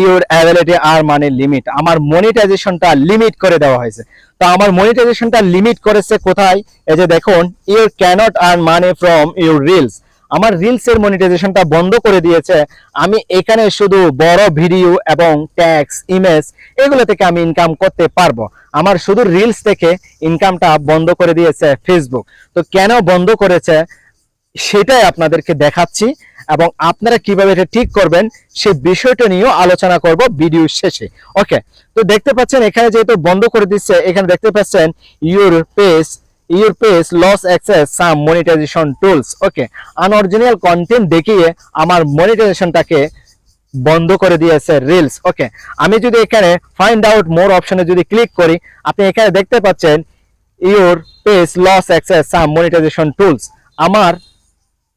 Your ability আর মানে limit আমার মনিটাইজেশনটা limit করে দেওয়া হয়েছে। তো আমার মনিটাইজেশনটা লিমিট করেছে কোথায়? এই যে দেখুন your can't earn money from your reels আমার রিলস এর মনিটাইজেশনটা বন্ধ করে দিয়েছে। আমি এখানে শুধু বড় ভিডিও এবং ট্যাক্স ইমেজ এগুলো থেকে আমি ইনকাম করতে পারব। আমার শুধু রিলস থেকে ইনকামটা বন্ধ করে দিয়েছে ফেসবুক তো কেন বন্ধ করেছে? সেটাই আপনাদেরকে দেখাচ্ছি এবং আপনারা কীভাবে এটা ঠিক করবেন সেই বিষয়টা নিয়েও আলোচনা করব ভিডিও শেষে। ওকে, তো দেখতে পাচ্ছেন এখানে যেহেতু বন্ধ করে দিচ্ছে, এখানে দেখতে পাচ্ছেন your page your page lost access some monetization tools okay unoriginal content দেখিয়ে আমার মনিটাইজেশনটাকে বন্ধ করে দিয়েছে রিলস ওকে, আমি যদি এখানে ফাইন্ড আউট মোর অপশনে যদি ক্লিক করি, আপনি এখানে দেখতে পাচ্ছেন your page lost access some monetization tools আমার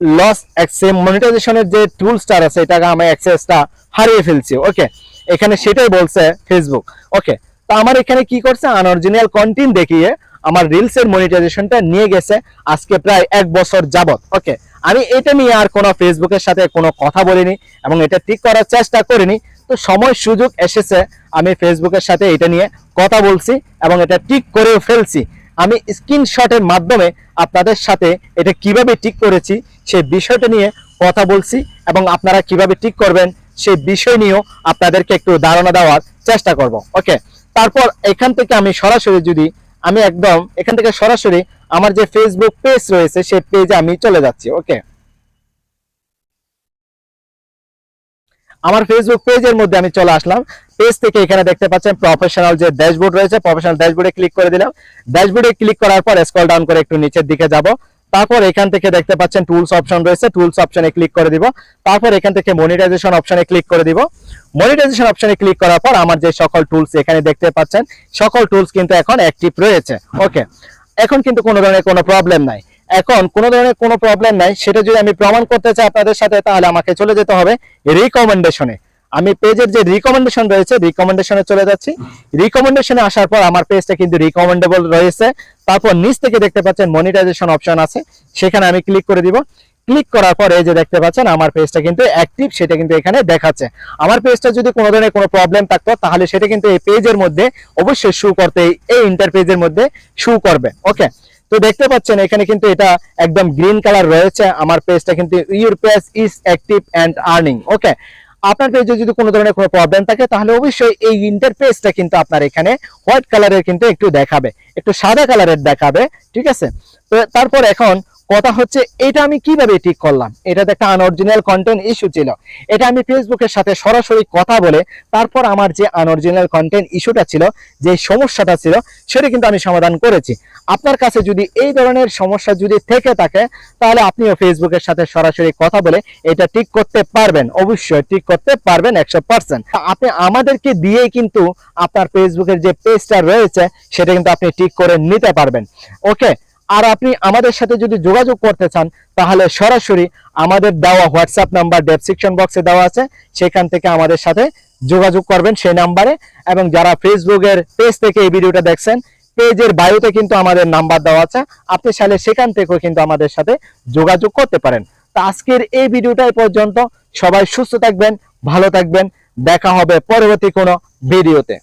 লস অ্যাক্সেস মনিটাইজেশনের যে টুলসটা আছে, এটাকে আমি অ্যাক্সেসটা হারিয়ে ফেলছি ওকে এখানে সেটাই বলছে ফেসবুক ওকে তো আমার এখানে কি করছে? আনঅরিজিনাল কন্টেন্ট দেখিয়ে আমার রিলস এর মনিটাইজেশনটা নিয়ে গেছে, আজকে প্রায় এক বছর যাবত ওকে আমি এটা নিয়ে আর কোনো ফেসবুকের সাথে কোনো কথা বলিনি এবং এটা ঠিক করার চেষ্টা করিনি। তো সময় সুযোগ এসেছে, আমি ফেসবুকের সাথে এটা নিয়ে কথা বলছি এবং এটা ঠিক করেও ফেলছি। আমি স্ক্রিনশটের মাধ্যমে আপনাদের সাথে এটা কীভাবে ঠিক করেছি সেই বিষয়টা নিয়ে কথা বলছি এবং আপনারা কীভাবে ঠিক করবেন সেই বিষয় নিয়েও আপনাদেরকে একটু ধারণা দেওয়ার চেষ্টা করব। ওকে? তারপর এখান থেকে আমি সরাসরি যদি আমি একদম এখান থেকে সরাসরি আমার যে ফেসবুক পেজ রয়েছে সেই পেজে আমি চলে যাচ্ছি, ওকে? আমার ফেসবুক পেজের মধ্যে আমি চলে আসলাম। পেজ থেকে এখানে দেখতে পাচ্ছেন প্রফেশনাল যে ড্যাশবোর্ড রয়েছে প্রফেশনাল ড্যাশবোর্ডে ক্লিক করে দিলাম। ড্যাশবোর্ডে ক্লিক করার পর স্ক্রল ডাউন করে একটু নিচের দিকে যাব। তারপর এখান থেকে দেখতে পাচ্ছেন টুলস অপশন রয়েছে টুলস অপশনে ক্লিক করে দিব। তারপর এখান থেকে মনিটাইজেশন অপশনে ক্লিক করে দিব। মনিটাইজেশন অপশনে ক্লিক করার পর আমার যে সকল টুলস এখানে দেখতে পাচ্ছেন, সকল টুলস কিন্তু এখন অ্যাক্টিভ রয়েছে। ওকে এখন কিন্তু কোনো ধরনের কোনো প্রবলেম নাই। এখন কোনো ধরনের কোনো প্রবলেম নাই। সেটা যদি আমি প্রমাণ করতে চাই আপনাদের সাথে, তাহলে আমাকে চলে যেতে হবে রিকমেন্ডেশনে আমি পেজের যে রিকমেন্ডেশন রয়েছে রিকমেন্ডেশনে চলে যাচ্ছি। রিকমেন্ডেশনে আসার পর আমার পেজটা কিন্তু রিকমেন্ডেবল রয়েছে। তারপর নিচ থেকে দেখতে পাচ্ছেন মনিটাইজেশন অপশন আছে। সেখানে আমি ক্লিক করে দিব। ক্লিক করার পর এই যে দেখতে পাচ্ছেন, আমার পেজটা কিন্তু অ্যাক্টিভ সেটা কিন্তু এখানে দেখাচ্ছে। আমার পেজটা যদি কোনো ধরনের কোনো প্রবলেম থাকতো, তাহলে সেটা কিন্তু এই পেজের মধ্যে অবশ্যই শু করতে, এই ইন্টারপেজের মধ্যে শু করবে। ওকে তো দেখতে পাচ্ছেন, এখানে কিন্তু এটা একদম গ্রিন কালার রয়েছে। আমার পেজটা কিন্তু your page is active and earning okay আপনার পেজে যদি কোনো ধরনের কোনো প্রবলেম থাকে, তাহলে অবশ্যই এই ইন্টারফেসটা কিন্তু আপনার এখানে হোয়াইট কালারের কিন্তু একটু দেখাবে, একটু সাদা কালারের দেখাবে, ঠিক আছে? তো তারপর এখন কথা হচ্ছে, এটা আমি কীভাবে ঠিক করলাম? এটাতে একটা আনঅরিজিনাল কন্টেন্ট ইস্যু ছিল। এটা আমি ফেসবুকের সাথে সরাসরি কথা বলে, তারপর আমার যে আনঅরিজিনাল কন্টেন্ট ইস্যুটা ছিল, যে সমস্যাটা ছিল, সেটা কিন্তু আমি সমাধান করেছি। আপনার কাছে যদি এই ধরনের সমস্যা যদি থেকে থাকে, তাহলে আপনিও ফেসবুকের সাথে সরাসরি কথা বলে এটা ঠিক করতে পারবেন। অবশ্যই ঠিক করতে পারবেন একশো পার্সেন্ট আপনি আমাদেরকে দিয়েই কিন্তু আপনার ফেসবুকের যে পেজটা রয়েছে, সেটা কিন্তু আপনি ঠিক করে নিতে পারবেন। ওকে আর আপনি আমাদের সাথে যদি যোগাযোগ করতে চান, তাহলে সরাসরি আমাদের দেওয়া হোয়াটসঅ্যাপ নাম্বার ডেসক্রিপশন বক্সে দেওয়া আছে। সেখান থেকে আমাদের সাথে যোগাযোগ করবেন সেই নাম্বারে এবং যারা ফেসবুকের পেজ থেকে এই ভিডিওটা দেখছেন পেজের বায়ুতে কিন্তু আমাদের নাম্বার দেওয়া আছে। আপনি চাইলে সেখান থেকেও কিন্তু আমাদের সাথে যোগাযোগ করতে পারেন। তো আজকের এই ভিডিওটাই পর্যন্ত। সবাই সুস্থ থাকবেন, ভালো থাকবেন। দেখা হবে পরবর্তী কোনো ভিডিওতে